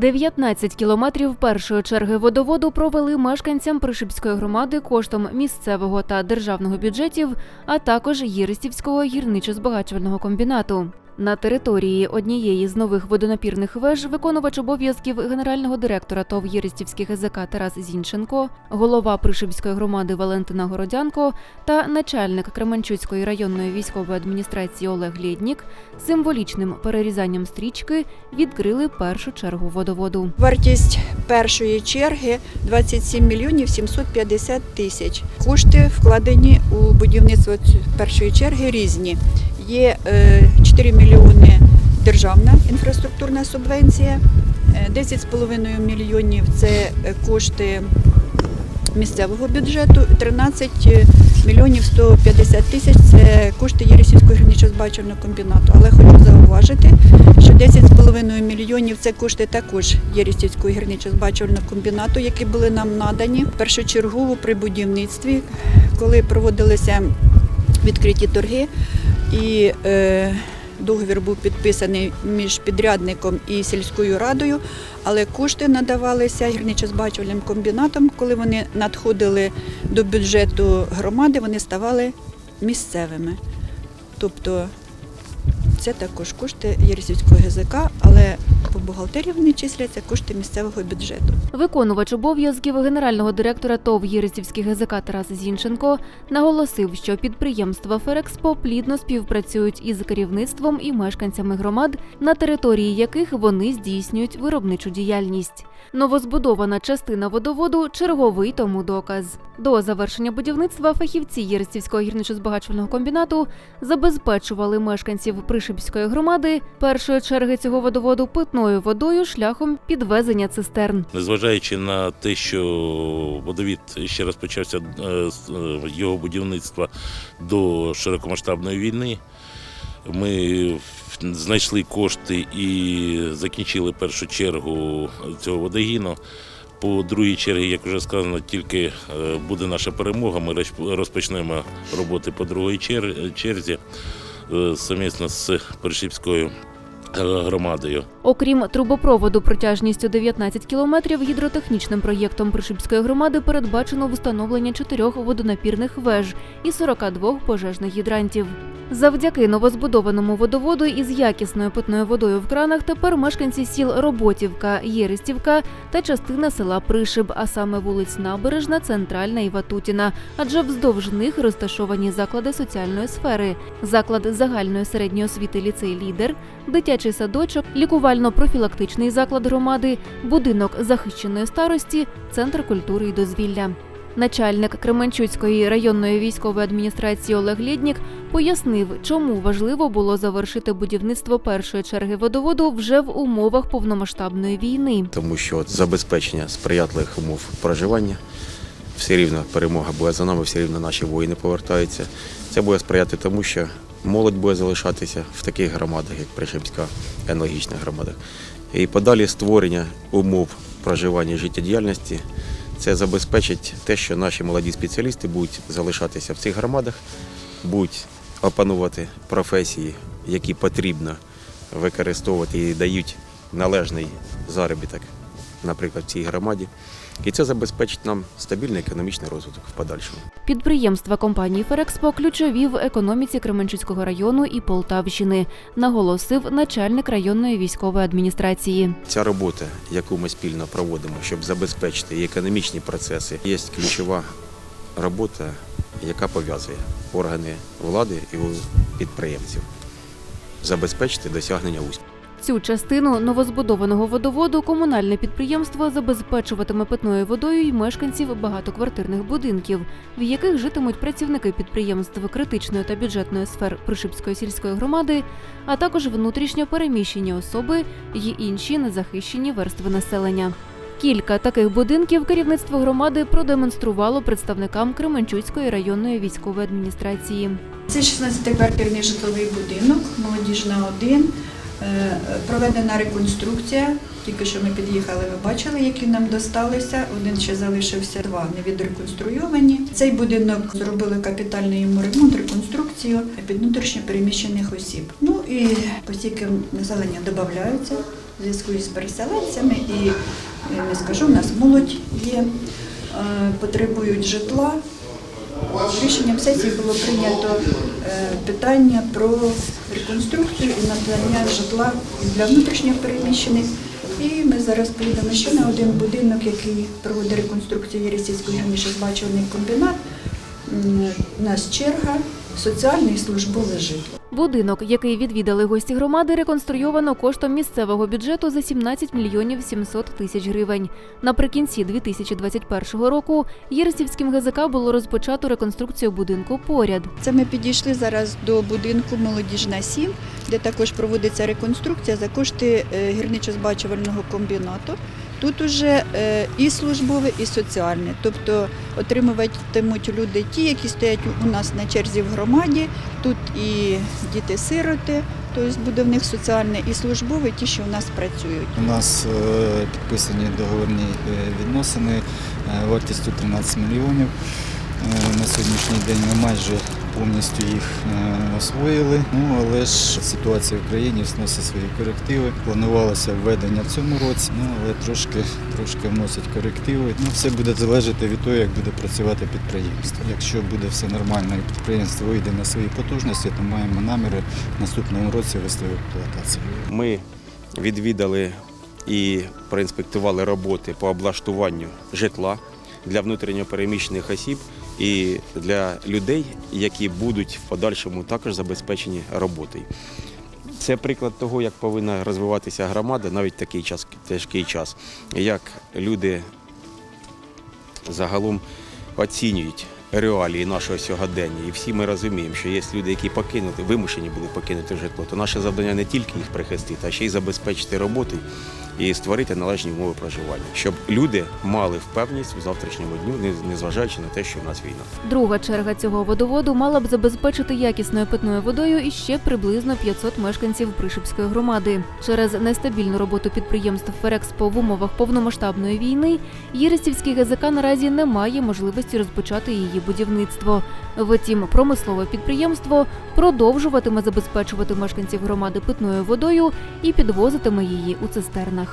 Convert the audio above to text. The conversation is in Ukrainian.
19 кілометрів першої черги водоводу провели мешканцям Пришипської громади коштом місцевого та державного бюджетів, а також Єристівського гірничо-збагачувального комбінату. На території однієї з нових водонапірних веж виконувач обов'язків генерального директора ТОВ Єристівських ГЗК Тарас Зінченко, голова Пришипської громади Валентина Городянко та начальник Кременчуцької районної військової адміністрації Олег Лєднік символічним перерізанням стрічки відкрили першу чергу водоводу. Вартість першої черги 27 мільйонів 750 тисяч. Кошти вкладені у будівництво першої черги різні. Є е, 4 мільйони державна інфраструктурна субвенція, е, 10,5 мільйонів це е, кошти місцевого бюджету, 13 мільйонів 150 тисяч це кошти Єресівського гірничо-збагачувального комбінату. Але хочу зауважити, що 10,5 мільйонів це кошти також Єрістівського гірничо-збагачувального комбінату, які були нам надані. Першочергово при будівництві, коли проводилися відкриті торги і е, договір був підписаний між підрядником і сільською радою, але кошти надавалися гірничо-збагачувальним комбінатом. Коли вони надходили до бюджету громади, вони ставали місцевими. Тобто це також кошти Єрсівського ГЗК, але по бухгалтерії вони числяться кошти місцевого бюджету. Виконувач обов'язків генерального директора ТОВ Єристівських ГЗК Тарас Зінченко наголосив, що підприємства Ферекспо плідно співпрацюють із керівництвом і мешканцями громад, на території яких вони здійснюють виробничу діяльність. Новозбудована частина водоводу черговий тому доказ. До завершення будівництва фахівці Єристівського гірничо-збагачувального комбінату забезпечували мешканців Пришипської громади першої черги цього водоводу питною водою шляхом підвезення цистерн. Незважаючи на те, що водовід ще розпочався е, е, його будівництва до широкомасштабної війни, ми знайшли кошти і закінчили першу чергу цього водогіну. По другій черзі, як вже сказано, тільки е, буде наша перемога. Ми розпочнемо роботи по другій черзі совмісно з Першипською громадою. Окрім трубопроводу протяжністю 19 кілометрів, гідротехнічним проєктом Пришипської громади передбачено встановлення чотирьох водонапірних веж і 42 пожежних гідрантів. Завдяки новозбудованому водоводу із якісною питною водою в кранах тепер мешканці сіл Роботівка, Єристівка та частина села Пришиб, а саме вулиць Набережна, Центральна і Ватутіна, адже вздовж них розташовані заклади соціальної сфери, заклад загальної середньої освіти ліцей Лідер, дитячий садочок, лікувально-профілактичний заклад громади, будинок захищеної старості, центр культури і дозвілля. Начальник Кременчуцької районної військової адміністрації Олег Лєднік пояснив, чому важливо було завершити будівництво першої черги водоводу вже в умовах повномасштабної війни. тому що забезпечення сприятливих умов проживання, все рівно перемога буде за нами, все рівно наші воїни повертаються. Це буде сприяти тому, що молодь буде залишатися в таких громадах, як Пришипська, і аналогічних громадах. І подалі створення умов проживання життєдіяльності це забезпечить те, що наші молоді спеціалісти будуть залишатися в цих громадах, будуть опанувати професії, які потрібно використовувати і дають належний заробіток, наприклад, в цій громаді. І це забезпечить нам стабільний економічний розвиток в подальшому. Підприємства компанії Ферекспо ключові в економіці Кременчуцького району і Полтавщини, наголосив начальник районної військової адміністрації. Ця робота, яку ми спільно проводимо, щоб забезпечити і економічні процеси, є ключова робота, яка пов'язує органи влади і підприємців. Забезпечити досягнення успіху. Цю частину новозбудованого водоводу комунальне підприємство забезпечуватиме питною водою й мешканців багатоквартирних будинків, в яких житимуть працівники підприємств критичної та бюджетної сфер Пришипської сільської громади, а також внутрішньо переміщені особи й інші незахищені верстви населення. Кілька таких будинків керівництво громади продемонструвало представникам Кременчуцької районної військової адміністрації. Це 16-квартирний житловий будинок, молодіжна 1. Е, Проведена реконструкція. Тільки що ми під'їхали, ви бачили, які нам досталися. Один ще залишився, два не відреконструйовані. Цей будинок зробили капітальний йому ремонт, реконструкцію під внутрішньо переміщених осіб. Ну і постійки населення додаються в зв'язку із переселенцями, і не скажу, у нас молодь є, е, потребують житла. Рішенням сесії було прийнято е, питання про реконструкцію і надання житла для внутрішніх переміщених. І ми зараз поїдемо ще на один будинок, який проводить реконструкцію Єрісійського раніше збачуваний комбінат. У нас черга, соціальне і службове житло. Будинок, який відвідали гості громади, реконструйовано коштом місцевого бюджету за 17 мільйонів 700 тисяч гривень. Наприкінці 2021 року Єрсівським ГЗК було розпочато реконструкцію будинку поряд. Це ми підійшли зараз до будинку Молодіжна 7, де також проводиться реконструкція за кошти е, гірничо-збачувального комбінату. Тут уже е, і службове, і соціальне. Тобто отримуватимуть люди ті, які стоять у нас на черзі в громаді. Тут і діти-сироти, тобто буде в них соціальне і службове, ті, що у нас працюють. У нас е, підписані договірні е, відносини вартістю 13 мільйонів. Е, На сьогоднішній день ми майже повністю їх е, освоїли. Ну але ж ситуація в країні вносить свої корективи. Планувалося введення в цьому році, ну але трошки, трошки вносять корективи. Ну, все буде залежати від того, як буде працювати підприємство. Якщо буде все нормально і підприємство вийде на свої потужності, то маємо наміри в наступному році вести в експлуатацію. Ми відвідали і проінспектували роботи по облаштуванню житла для внутрішньопереміщених осіб і для людей, які будуть в подальшому також забезпечені роботою. Це приклад того, як повинна розвиватися громада навіть такий час, тяжкий час, як люди загалом оцінюють реалії нашого сьогодення. І всі ми розуміємо, що є люди, які покинути, вимушені були покинути житло, то наше завдання не тільки їх прихистити, а ще й забезпечити роботу і створити належні умови проживання, щоб люди мали впевненість у завтрашньому дню, не- незважаючи на те, що в нас війна. Друга черга цього водоводу мала б забезпечити якісною питною водою іще приблизно 500 мешканців Пришипської громади. Через нестабільну роботу підприємств Ферекспо в умовах повномасштабної війни Єресівський ГЗК наразі не має можливості розпочати її будівництво. Втім, промислове підприємство продовжуватиме забезпечувати мешканців громади питною водою і підвозитиме її у цистернах.